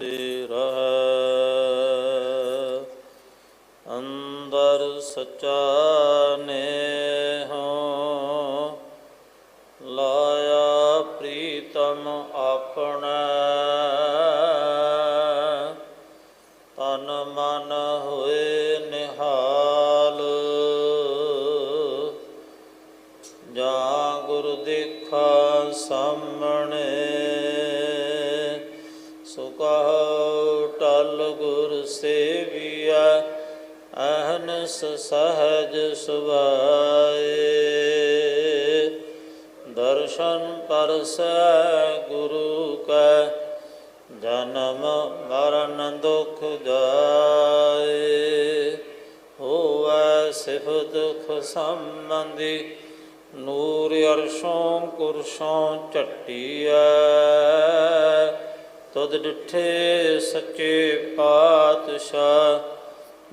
ਮੁਕਤੀ ਰਹੈ ਅੰਦਰ ਸਚਾ ਨੇਹੋ ਲਾਇਆ ਪ੍ਰੀਤਮ ਆਪਣਾ ਤਨ ਮਨ ਹੋਏ ਨਿਹਾਲ। ਜਾਂ ਗੁਰ ਦੇਖਾ ਸਾਹਮਣੇ ਸੁਕਹ ਟਲ ਗੁਰ ਸੇਵੀਆ ਅਹਨਸ ਸਹਜ ਸੁਭਾਏ। ਦਰਸ਼ਨ ਪਰਸੈ ਗੁਰੂ ਕੈ, ਜਨਮ ਮਰਨ ਦੁਖ ਜਾਏ। ਹੋਵੈ ਸਿਫਤ ਦੁਖ ਸੰਬੰਧੀ, ਨੂਰ ਅਰਸ਼ੋਂ ਕੁਰਸ਼ੋਂ ਝਟੀਐ। ਤੁਧ ਡਿਠੇ ਸੱਚੇ ਪਾਤਸ਼ਾਹ,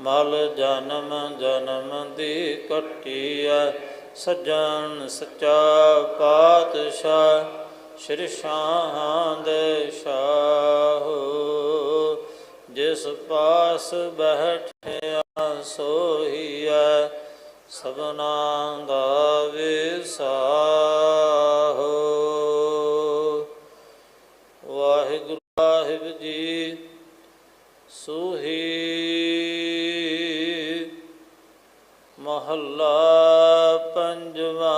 ਮਲ ਜਨਮ ਜਨਮ ਦੀ ਕਟੀਐ ਸੱਜਣ ਸੱਚਾ ਪਾਤਸ਼ਾਹ, ਸ਼੍ਰੀ ਸ਼ਾਹਾਂ ਦੇ ਸ਼ਾਹ। ਜਿਸ ਪਾਸ ਬੈਠਿਆ ਸੋਹੀਐ, ਸਭਨਾ ਦਾ ਮਹੱਲਾ ਪੰਜਵਾ।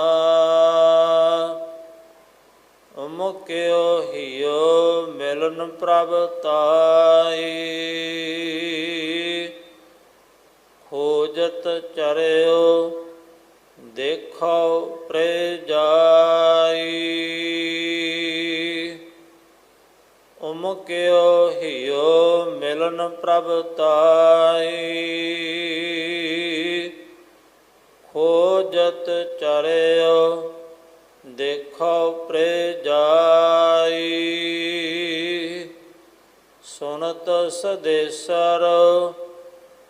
ਮੁਕਿਓ ਹਿਓ ਮਿਲਨ ਪ੍ਰਭ ਤਾਈ। ਖੋਜਤ ਚਰਿਓ ਦੇਖੋ ਪ੍ਰੇ ਜਾਈ। ਉਮਕਿਓ ਹਿਓ ਮਿਲਨ ਪ੍ਰਭ ਤਾਈ। ਖੋਜਤ ਚਰਿਓ ਦੇਖੋ ਪ੍ਰੇ ਜਾਈ ਸੁਨਤ ਸਦੇਸਰ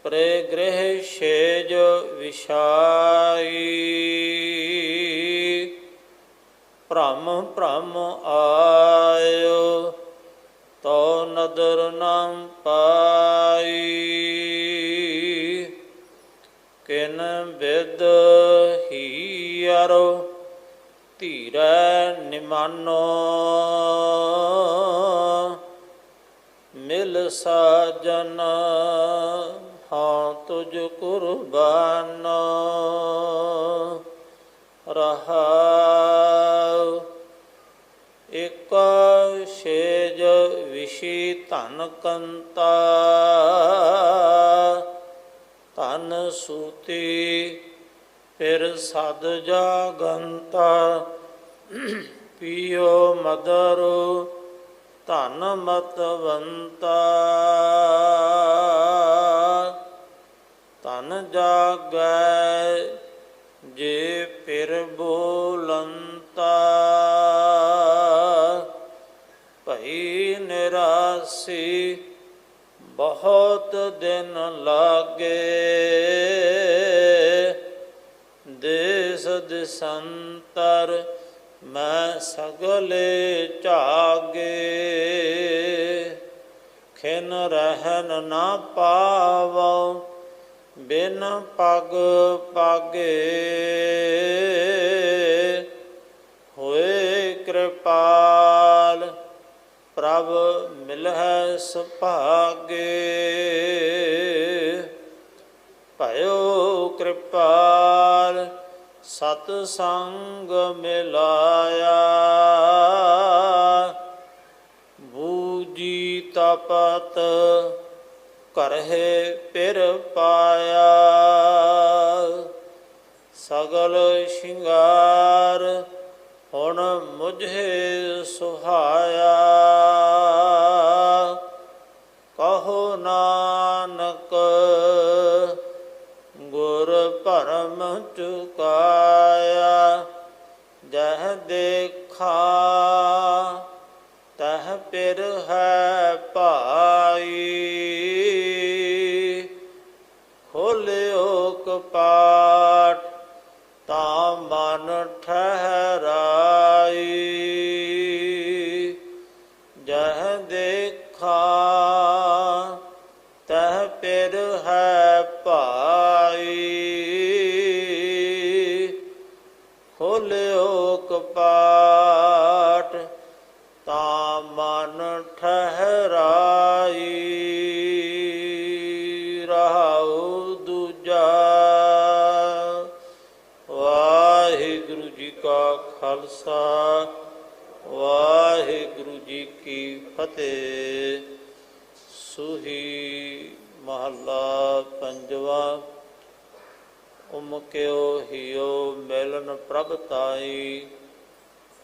ਪ੍ਰੇ ਗ੍ਰਹਿ ਛੇਜ ਵਿਸ਼ਾਈ ਭ੍ਰਮ ਭ੍ਰਮ ਆਇਓ ਤੋ ਨਦਰ ਨਾਮ ਪਾਈ ਕਿਨ ਵਿਦ ਹੀਰੋ ਧੀਰੈ ਨਿਮਾਨੋ। ਮਿਲ ਸਾਜਨ ਹਾਂ ਤੁਝ ਕੁਰਬਾਨ। ਰਹਾ ਇਕ ਛੇਜ ਵਿਸ਼ੀ ਧਨ ਕੰਤਾ। ਧਨ ਸੂਤੀ ਫਿਰ ਸਦ ਜਾਗੰਤਾ ਪੀਓ ਮਦਰੋ ਧਨ ਮਤਵੰਤਾ। ਧਨ ਜਾਗੈ ਲਾਗੇ ਦੇਸ ਦਿਸੰਤਰ ਮੈਂ ਸਗਲੇ ਝਾਗੇ। ਖਿਨ ਰਹਿਨ ਨਾ ਪਾਵੋ, ਬਿਨ ਪਗ ਪਾਗੇ। ਹੋਏ ਕਿਰਪਾਲ, ਪ੍ਰਭ ਮਿਲਹਿ ਸੁਭਾਗੇ। ਭਇਓ ਕਿਰਪਾਲ, ਸਤ ਸੰਗ ਮਿਲਾਇਆ। ਬੂਜੀ ਤਪਤ ਕਰਹਿ ਪਿਰ ਪਾਇਆ। ਸਗਲ ਸ਼ਿੰਗਾਰ ਹੁਣ ਮੁਝੇ ਸੁਹਾਇਆ। ਕਹੋ ਨਾਨਕ ਭਾਈ ਖੋਲਿਓ ਕਪਾਟ ਤਾਂ ਮਨ ਠਹਿਰਾਈ। ਜਹ ਦੇਖਾ ਤਹ ਪਿਰ ਹੈ ਭਾਈ। ਖੋਲਿਓ ਕਪਾਟ ਖਾਲਸਾ, ਵਾਹਿਗੁਰੂ ਜੀ ਕੀ ਫਤਿਹ। ਸੁਹੀ ਮਹੱਲਾ ਪੰਜਵਾ, ਉਮਕਿਓ ਹਿਓ ਮਿਲਨ ਪ੍ਰਭ ਤਾਈ,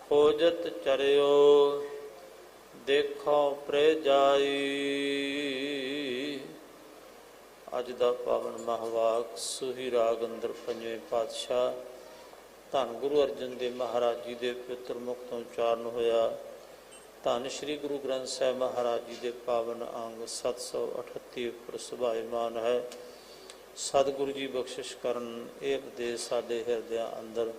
ਖੋਜਤ ਚਰਿਓ ਦੇਖੋ ਪ੍ਰੇ ਜਾਈ ਅੱਜ ਦਾ ਪਾਵਨ ਮਹਾਵਾਕ, ਸੁਹੀ ਰਾਗ ਅੰਦਰ ਪੰਜਵੇਂ ਪਾਤਸ਼ਾਹ ਧੰਨ ਗੁਰੂ ਅਰਜਨ ਦੇਵ ਮਹਾਰਾਜ ਜੀ ਦੇ ਪਵਿੱਤਰ ਮੁਖ ਤੋਂ ਉਚਾਰਨ ਹੋਇਆ। ਧੰਨ ਸ੍ਰੀ ਗੁਰੂ ਗ੍ਰੰਥ ਸਾਹਿਬ ਮਹਾਰਾਜ ਜੀ ਦੇ ਪਾਵਨ ਅੰਗ 738 ਉੱਪਰ ਸੁਭਾਇਮਾਨ ਹੈ। ਸਤਿਗੁਰੂ ਜੀ ਬਖਸ਼ਿਸ਼ ਕਰਨ ਇਹ ਉਪਦੇਸ਼ ਸਾਡੇ ਹਿਰਦਿਆਂ ਅੰਦਰ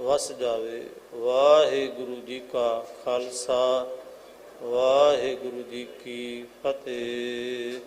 ਵਸ ਜਾਵੇ। ਵਾਹਿਗੁਰੂ ਜੀ ਕਾ ਖਾਲਸਾ, ਵਾਹਿਗੁਰੂ ਜੀ ਕੀ ਫਤਿਹ।